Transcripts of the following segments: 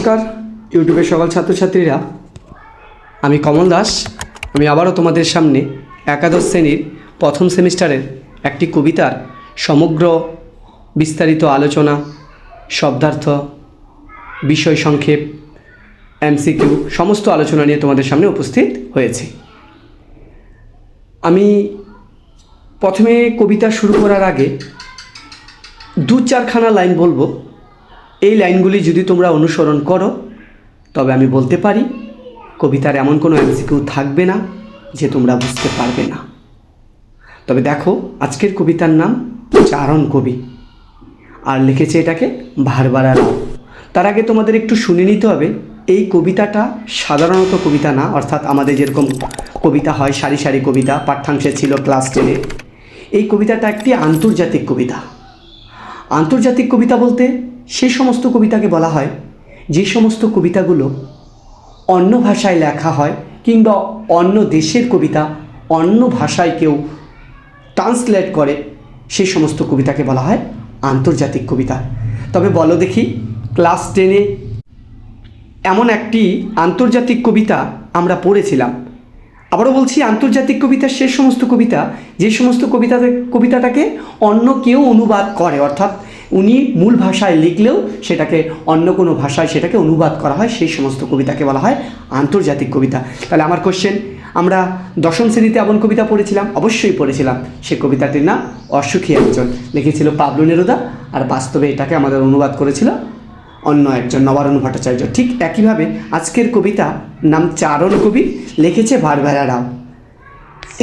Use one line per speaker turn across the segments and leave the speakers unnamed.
নমস্কার, ইউটিউবের সকল ছাত্রছাত্রীরা। আমি কমল দাস, আমি আবারও তোমাদের সামনে একাদশ শ্রেণির প্রথম সেমিস্টারের একটি কবিতার সমগ্র বিস্তারিত আলোচনা, শব্দার্থ, বিষয় সংক্ষেপ, এমসিকিউ সমস্ত আলোচনা নিয়ে তোমাদের সামনে উপস্থিত হয়েছে। আমি প্রথমে কবিতা শুরু করার আগে দু চারখানা লাইন বলব। এই লাইনগুলি যদি তোমরা অনুসরণ করো, তবে আমি বলতে পারি, কবিতার এমন কোনো এমসিকিউ থাকবে না যে তোমরা বুঝতে পারবে না। তবে দেখো, আজকের কবিতার নাম চারণ কবি, আর লিখেছে এটাকে ভারবারা রাও। তার আগে তোমাদের একটু শুনে নিতে হবে, এই কবিতাটা সাধারণত কবিতা না, অর্থাৎ আমাদের যেরকম কবিতা হয়, সারি সারি কবিতা, পাঠ্যাংশে ছিল ক্লাস টেনে। এই কবিতাটা একটি আন্তর্জাতিক কবিতা। আন্তর্জাতিক কবিতা বলতে সেই সমস্ত কবিতাকে বলা হয়, যে সমস্ত কবিতাগুলো অন্য ভাষায় লেখা হয় কিংবা অন্য দেশের কবিতা অন্য ভাষায় কেউ ট্রান্সলেট করে সেই সমস্ত কবিতাকে বলা হয় আন্তর্জাতিক কবিতা। তবে বলো দেখি ক্লাস টেনে এমন একটি আন্তর্জাতিক কবিতা আমরা পড়েছিলাম। আবারও বলছি, আন্তর্জাতিক কবিতা সে সমস্ত কবিতা, যে সমস্ত কবিতা কবিতাটাকে অন্য কেউ অনুবাদ করে, অর্থাৎ উনি মূল ভাষায় লিখলেও সেটাকে অন্য কোনো ভাষায় সেটাকে অনুবাদ করা হয়, সেই সমস্ত কবিতাকে বলা হয় আন্তর্জাতিক কবিতা। তাহলে আমার কোশ্চেন আমরা দশম শ্রেণীতে এমন কবিতা পড়েছিলাম, অবশ্যই পড়েছিলাম। সে কবিতাটির নাম অসুখী একজন। লিখেছিল পাবলু নেরুদা আর বাস্তবে এটাকে আমাদের অনুবাদ করেছিল অন্য একজন, নবারুণ ভট্টাচার্য। ঠিক একইভাবে আজকের কবিতা নাম চারণ কবি লিখেছে ভারভারা রাও।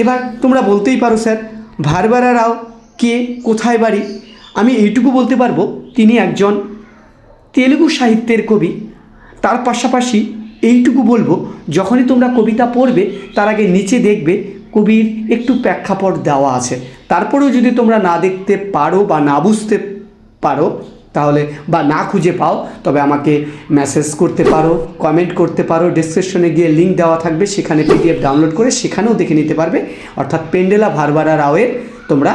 এবার তোমরা বলতেই পারো স্যার, ভারভারা রাও কে, কোথায় বাড়ি? আমি এইটুকু বলতে পারব, তিনি একজন তেলুগু সাহিত্যের কবি। তার পাশাপাশি এইটুকু বলব, যখনই তোমরা কবিতা পড়বে, তার আগে নিচে দেখবে কবির একটু প্রেক্ষাপট দেওয়া আছে। তারপরেও যদি তোমরা না দেখতে পারো বা না বুঝতে পারো তাহলে বা না খুঁজে পাও, তবে আমাকে মেসেজ করতে পারো কমেন্ট করতে পারো ডিসক্রিপশনে গিয়ে লিঙ্ক দেওয়া থাকবে, সেখানে পিডিএফ ডাউনলোড করে সেখানেও দেখে নিতে পারবে। অর্থাৎ পেন্ডেলা ভারবারা রাওয়ের তোমরা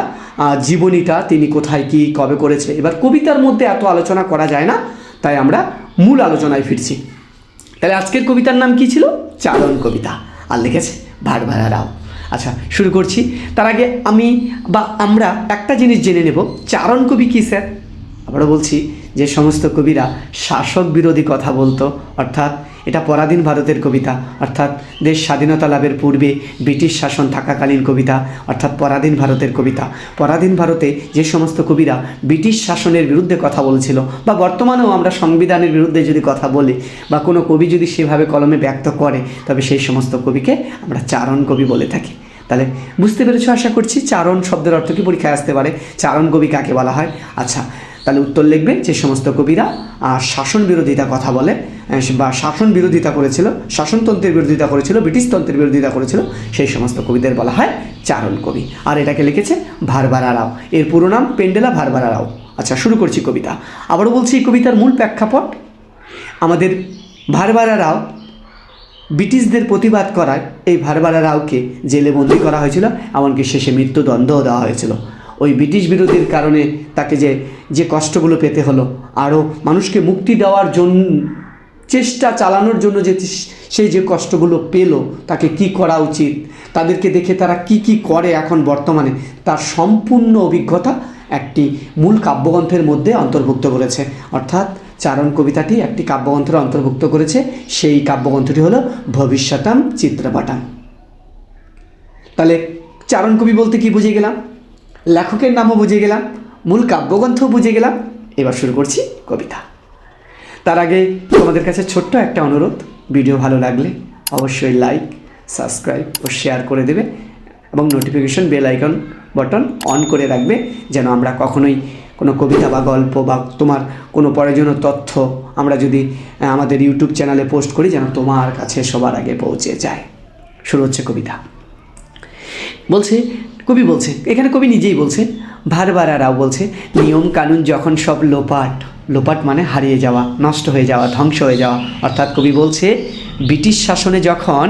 জীবনীটা তিনি কোথায় কি, কবে করেছে। এবার কবিতার মধ্যে এত আলোচনা করা যায় না, তাই আমরা মূল আলোচনায় ফিরছি। তাহলে আজকের কবিতার নাম কি ছিল? চারণ কবিতা। আর লিখেছে ভারভারা রাও আচ্ছা শুরু করছি। তার আগে আমি বা আমরা একটা জিনিস জেনে নেব। চারণ কবি কী, স্যার? আবারও বলছি যে সমস্ত কবিরা শাসক বিরোধী কথা বলতো, অর্থাৎ এটা পরাধীন ভারতের কবিতা, অর্থাৎ দেশ স্বাধীনতা লাভের পূর্বে ব্রিটিশ শাসন থাকাকালীন কবিতা, অর্থাৎ পরাধীন ভারতের কবিতা। পরাধীন ভারতে যে সমস্ত কবিরা ব্রিটিশ শাসনের বিরুদ্ধে কথা বলছিল, বা বর্তমানেও আমরা সংবিধানের বিরুদ্ধে যদি কথা বলি, বা কোনো কবি যদি সেভাবে কলমে ব্যক্ত করে, তবে সেই সমস্ত কবিকে আমরা চারণ কবি বলে থাকি। তাহলে বুঝতে পেরেছ আশা করছি, চারণ শব্দের অর্থ কি? পরীক্ষায় আসতে পারে। চারণ কবি কাকে বলা হয়? আচ্ছা তাহলে উত্তর লিখবে যে সমস্ত কবিরা আহ, শাসন বিরোধিতা কথা বলে বা শাসন বিরোধিতা করেছিল শাসনতন্ত্রের বিরোধিতা করেছিল ব্রিটিশতন্ত্রের বিরোধিতা করেছিল সেই সমস্ত কবিদের বলা হয় চারণ কবি। আর এটাকে লিখেছে ভারবারা রাও। এর পুরো নাম পেন্ডেলা ভারবারা রাও। আচ্ছা শুরু করছি কবিতা। আবারও বলছি এই কবিতার মূল প্রেক্ষাপট। আমাদের ভারবারা রাও ব্রিটিশদের প্রতিবাদ করায় এই ভারবারা রাওকে জেলে বন্দি করা হয়েছিল এমনকি শেষে মৃত্যুদণ্ডও দেওয়া হয়েছিল। ওই ব্রিটিশ বিরোধীর কারণে তাকে যে যে কষ্টগুলো পেতে হলো, আরও মানুষকে মুক্তি দেওয়ার জন্য চেষ্টা চালানোর জন্য যে সেই যে কষ্টগুলো পেল, তাকে কি করা উচিত? তাদেরকে দেখে তারা কি কি করে এখন বর্তমানে? তার সম্পূর্ণ অভিজ্ঞতা একটি মূল কাব্যগ্রন্থের মধ্যে অন্তর্ভুক্ত করেছে। অর্থাৎ চারণ কবিতাটি একটি কাব্যগ্রন্থের অন্তর্ভুক্ত করেছে। সেই কাব্যগ্রন্থটি হলো ভবিষ্যতাম চিত্রপাটাম। তাহলে চারণ কবি বলতে কি বুঝে গেলাম? লেখকের নামও বুঝে গেলাম, মূল কাব্যগ্রন্থও বুঝে গেলাম। এবার শুরু করছি কবিতা। তার আগে তোমাদের কাছে ছোট্ট একটা অনুরোধ, ভিডিও ভালো লাগলে অবশ্যই লাইক সাবস্ক্রাইব ও শেয়ার করে দেবে এবং notification bell icon button on করে রাখবে যেন আমরা কখনোই কোনো কবিতা বা গল্প বা তোমার কোনো প্রয়োজনীয় তথ্য আমরা যদি আমাদের ইউটিউব চ্যানেলে পোস্ট করি যেন তোমার কাছে সবার আগে পৌঁছে যায়। শুরু হচ্ছে কবিতা। বলছে কবি বলছে, এখানে কবি নিজেই বলছে ভারবারা রাও বলছে, নিয়ম কানুন যখন সব লোপাট লোপাট মানে হারিয়ে যাওয়া, নষ্ট হয়ে যাওয়া, ধ্বংস হয়ে যাওয়া। অর্থাৎ কবি বলছে, ব্রিটিশ শাসনে যখন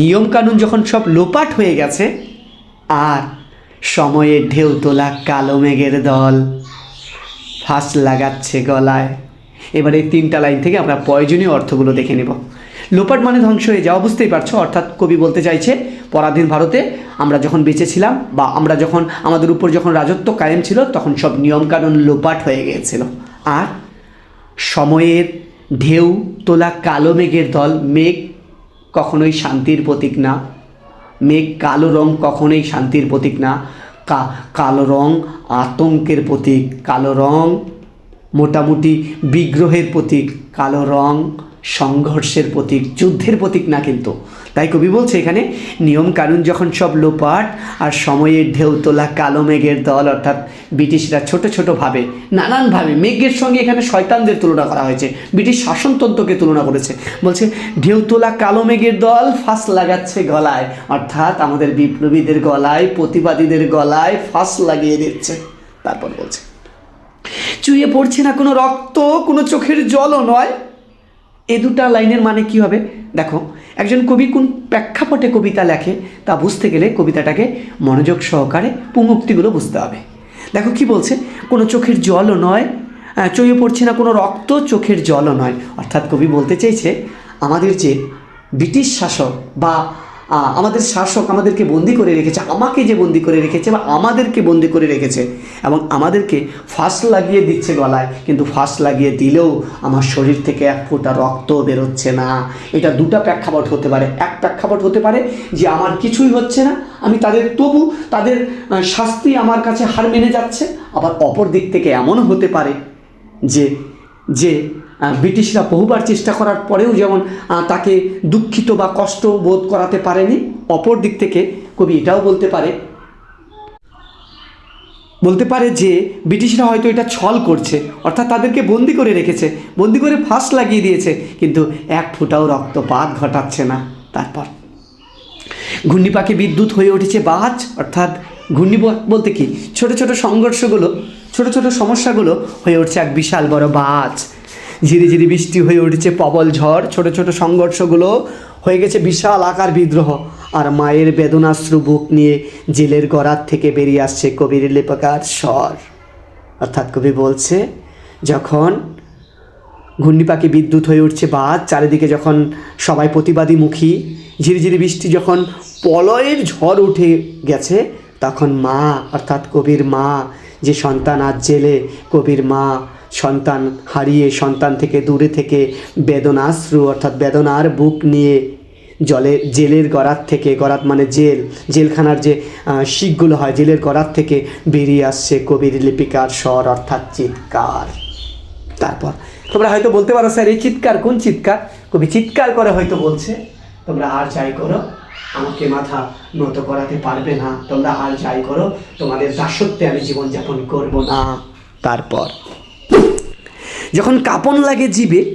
নিয়ম কানুন যখন সব লোপাট হয়ে গেছে, আর সময়ের ঢেউ তোলা কালো মেঘের দল ফাঁস লাগাচ্ছে গলায়। এবারে এই তিনটা লাইন থেকে আমরা প্রয়োজনীয় অর্থগুলো দেখে নেব। লোপাট মানে ধ্বংস হয়ে যাওয়া, বুঝতেই পারছ? অর্থাৎ কবি বলতে চাইছে পরাধীন ভারতে আমরা যখন বেঁচে ছিলাম বা আমরা যখন আমাদের উপর যখন রাজত্ব কায়েম ছিল, তখন সব নিয়মকানুন লোপাট হয়ে গিয়েছিল। আর সময়ের ঢেউ তোলা কালো মেঘের দল, মেঘ কখনোই শান্তির প্রতীক না। মেঘ, কালো রং কখনোই শান্তির প্রতীক না। কালো রং আতঙ্কের প্রতীক, কালো রং মোটামুটি বিগ্রহের প্রতীক, কালো রং সংঘর্ষের প্রতীক, যুদ্ধের প্রতীক না কিন্তু। তাই কবি বলছে এখানে নিয়ম কানুন যখন সব লোপাট আর সময়ের ঢেউ তোলা কালো মেঘের দল, অর্থাৎ ব্রিটিশরা ছোট ছোট ভাবে নানানভাবে মেঘের সঙ্গে এখানে শয়তানদের তুলনা করা হয়েছে, ব্রিটিশ শাসনতন্ত্রকে তুলনা করেছে। বলছে, ঢেউ তোলা কালো মেঘের দল ফাঁস লাগাচ্ছে গলায়, অর্থাৎ আমাদের বিপ্লবীদের গলায়, প্রতিবাদীদের গলায় ফাঁস লাগিয়ে দিচ্ছে। তারপর বলছে চুইয়ে পড়ছে না কোনো রক্ত, কোনো চোখের জলও নয়। এ দুটা লাইনের মানে কি হবে? দেখো, একজন কবি কোন প্রেক্ষাপটে কবিতা লেখে তা বুঝতে গেলে কবিতাটাকে মনোযোগ সহকারে পুঙ্গুক্তিগুলো বুঝতে হবে। দেখো কি বলছে? কোনো চোখের জলও নয় চইয়ে পড়ছে না, কোনো রক্ত চোখের জলও নয়। অর্থাৎ কবি বলতে চেয়েছে আমাদের যে ব্রিটিশ শাসক বা আমাদের শাসক আমাদেরকে বন্দি করে রেখেছে, আমাকে যে বন্দি করে রেখেছে বা আমাদেরকে বন্দি করে রেখেছে এবং আমাদেরকে ফাঁস লাগিয়ে দিচ্ছে গলায়, কিন্তু ফাঁস লাগিয়ে দিলেও আমার শরীর থেকে এক ফোঁটা রক্ত বেরোচ্ছে না। এটা দুটা প্রেক্ষাপট হতে পারে। এক প্রেক্ষাপট হতে পারে যে আমার কিছুই হচ্ছে না, আমি তাদের, তবু তাদের শাস্তি আমার কাছে হার মেনে যাচ্ছে। আবার অপর দিক থেকে এমনও হতে পারে যে যে ব্রিটিশরা বহুবার চেষ্টা করার পরেও যেমন তাকে দুঃখিত বা কষ্ট বোধ করাতে পারেনি, অপর দিক থেকে কবি এটাও বলতে পারে বলতে পারে যে ব্রিটিশরা হয়তো এটা ছল করছে, অর্থাৎ তাদেরকে বন্দি করে রেখেছে, বন্দি করে ফাঁস লাগিয়ে দিয়েছে, কিন্তু এক ফোঁটাও রক্তপাত ঘটাচ্ছে না তারপর। ঘূর্ণি পাখি বিদ্যুৎ হয়ে উঠেছে বাজ, অর্থাৎ ঘূর্ণি বলতে কি, ছোট ছোট সংঘর্ষগুলো, ছোট ছোট সমস্যাগুলো হয়ে উঠছে এক বিশাল বড় বাজ। ঝিরিঝিরি বৃষ্টি হয়ে উঠেছে, প্রবল ঝড়, ছোট ছোট সংঘর্ষগুলো হয়ে গেছে, বিশাল আকার বিদ্রোহ। আর মায়ের বেদনাশ্রু বুক নিয়ে জেলের গড়ার থেকে বেরিয়ে আসছে কবির লেপকার স্বর। অর্থাৎ কবি বলছে, যখন ঘূর্ণি পাখি বিদ্যুৎ হয়ে উঠছে বাদ চারিদিকে যখন সবাই প্রতিবাদী মুখী, ঝিরিঝিরি বৃষ্টি যখন পলয়ের ঝড় উঠে গেছে, তখন মা, অর্থাৎ কবির মা, যে সন্তান আজ জেলে, কবির মা সন্তান হারিয়ে, সন্তান থেকে দূরে থেকে বেদনাশ্রু, অর্থাৎ বেদনার বুক নিয়ে জলে, জেলের গড়াত থেকে গড়াত মানে জেল, জেলখানার যে শিখগুলো হয়, জেলের গড়াত থেকে বেরিয়ে আসছে কবির লিপিকার স্বর, অর্থাৎ চিৎকার। তারপর, তোমরা হয়তো বলতে পারো, স্যার, এই চিৎকার কোন চিৎকার? কবি চিৎকার করে হয়তো বলছে, তোমরা আর যাই করো, আমাকে মাথা নত করাতে পারবে না, তোমরা আর যাই করো, তোমাদের দাসত্বে আমি জীবনযাপন করব না। তারপর যখন কাপন লাগে জীবে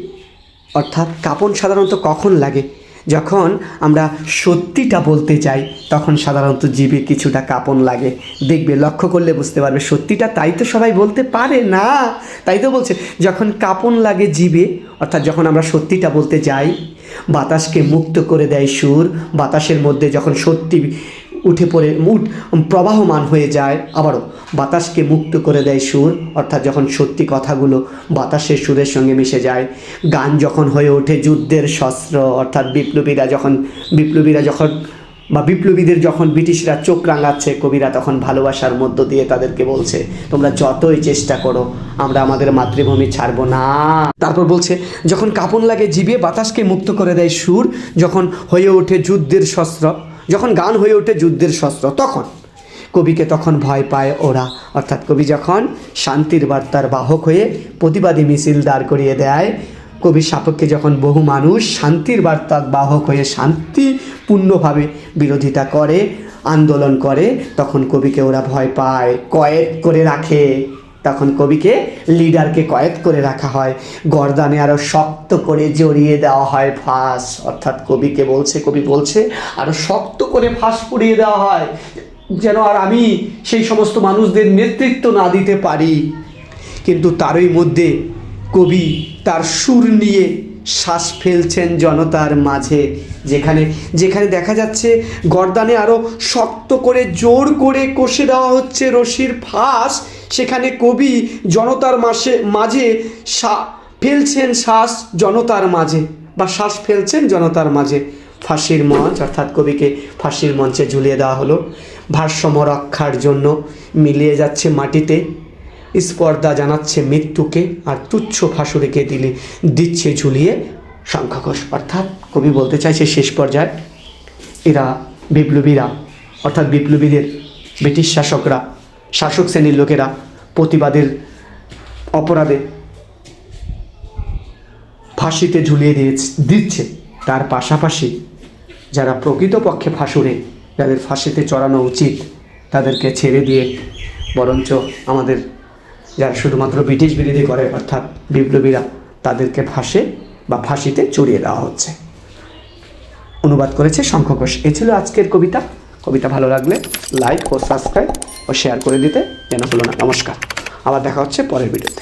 অর্থাৎ কাপন সাধারণত কখন লাগে? যখন আমরা সত্যিটা বলতে যাই তখন সাধারণত জীবে কিছুটা কাপন লাগে। দেখবে, লক্ষ্য করলে বুঝতে পারবে, সত্যিটা তাই তো সবাই বলতে পারে না। তাই তো বলছে, যখন কাপন লাগে জীবে অর্থাৎ যখন আমরা সত্যিটা বলতে যাই, বাতাসকে মুক্ত করে দেয় সুর, বাতাসের মধ্যে যখন সত্যি উঠে পড়ে উঠ প্রবাহমান হয়ে যায় আবারও। বাতাসকে মুক্ত করে দেয় সুর, অর্থাৎ যখন সত্যি কথাগুলো বাতাসের সুরের সঙ্গে মিশে যায়, গান যখন হয়ে ওঠে যুদ্ধের শস্ত্র, অর্থাৎ বিপ্লবীরা যখন বিপ্লবীরা যখন, বা বিপ্লবীদের যখন ব্রিটিশরা চোখ রাঙাচ্ছে, কবিরা তখন ভালোবাসার মধ্য দিয়ে তাদেরকে বলছে, তোমরা যতই চেষ্টা করো, আমরা আমাদের মাতৃভূমি ছাড়বো না। তারপর বলছে, যখন কাপন লাগে জীবে বাতাসকে মুক্ত করে দেয় সুর, যখন হয়ে ওঠে যুদ্ধের শস্ত্র যখন গান হয়ে ওঠে যুদ্ধের শস্ত্র, তখন। কবিকে তখন ভয় পায় ওরা। অর্থাৎ কবি যখন শান্তির বার্তার বাহক হয়ে প্রতিবাদী মিছিল দাঁড় করিয়ে দেয়, কবির সাপেক্ষে যখন বহু মানুষ শান্তির বার্তার বাহক হয়ে শান্তিপূর্ণভাবে বিরোধিতা করে, আন্দোলন করে, তখন কবিকে ওরা ভয় পায়, কয়েদ করে রাখে। তখন কবিকে লিডারকে কয়েদ করে রাখা হয়। গরদানে আরও শক্ত করে জড়িয়ে দেওয়া হয় ফাঁস অর্থাৎ কবিকে বলছে, কবি বলছে আরও শক্ত করে ফাঁস পুড়িয়ে দেওয়া হয়, যেন আর আমি সেই সমস্ত মানুষদের নেতৃত্ব না দিতে পারি। কিন্তু তারই মধ্যে কবি তার সুর নিয়ে শ্বাস ফেলছেন জনতার মাঝে। যেখানে যেখানে দেখা যাচ্ছে গর্দানে আরও শক্ত করে জোর করে কষে দেওয়া হচ্ছে রশির ফাঁস সেখানে কবি জনতার মাসে, মাঝে সা, ফেলছেন শ্বাস জনতার মাঝে বা শ্বাস ফেলছেন জনতার মাঝে। ফাঁসির মঞ্চ, অর্থাৎ কবিকে ফাঁসির মঞ্চে ঝুলিয়ে দেওয়া হলো। ভারসাম্য রক্ষার জন্য মিলিয়ে যাচ্ছে মাটিতে। স্পর্ধা জানাচ্ছে মৃত্যুকে আর তুচ্ছ ফাঁসুরিকে দিলে, দিচ্ছে ঝুলিয়ে শঙ্খঘোষ অর্থাৎ কবি বলতে চাইছে শেষ পর্যায়ে, এরা বিপ্লবীরা, অর্থাৎ বিপ্লবীদের ব্রিটিশ শাসকরা শাসক শ্রেণির লোকেরা প্রতিবাদের অপরাধে ফাঁসিতে ঝুলিয়ে দিয়ে দিচ্ছে। তার পাশাপাশি যারা প্রকৃতপক্ষে ফাঁসুরে, যাদের ফাঁসিতে চড়ানো উচিত, তাদেরকে ছেড়ে দিয়ে বরঞ্চ আমাদের যারা শুধুমাত্র ব্রিটিশ বিরোধী করে, অর্থাৎ বিপ্লবীরা, তাদেরকে ফাঁসে বা ফাঁসিতে চড়িয়ে দেওয়া হচ্ছে। অনুবাদ করেছে শঙ্খ ঘোষ। এ ছিল আজকের কবিতা। কবিতা ভালো লাগলে লাইক ও সাবস্ক্রাইব ও শেয়ার করে দিতে যেন হলো না। নমস্কার। আবার দেখা হচ্ছে পরের ভিডিওতে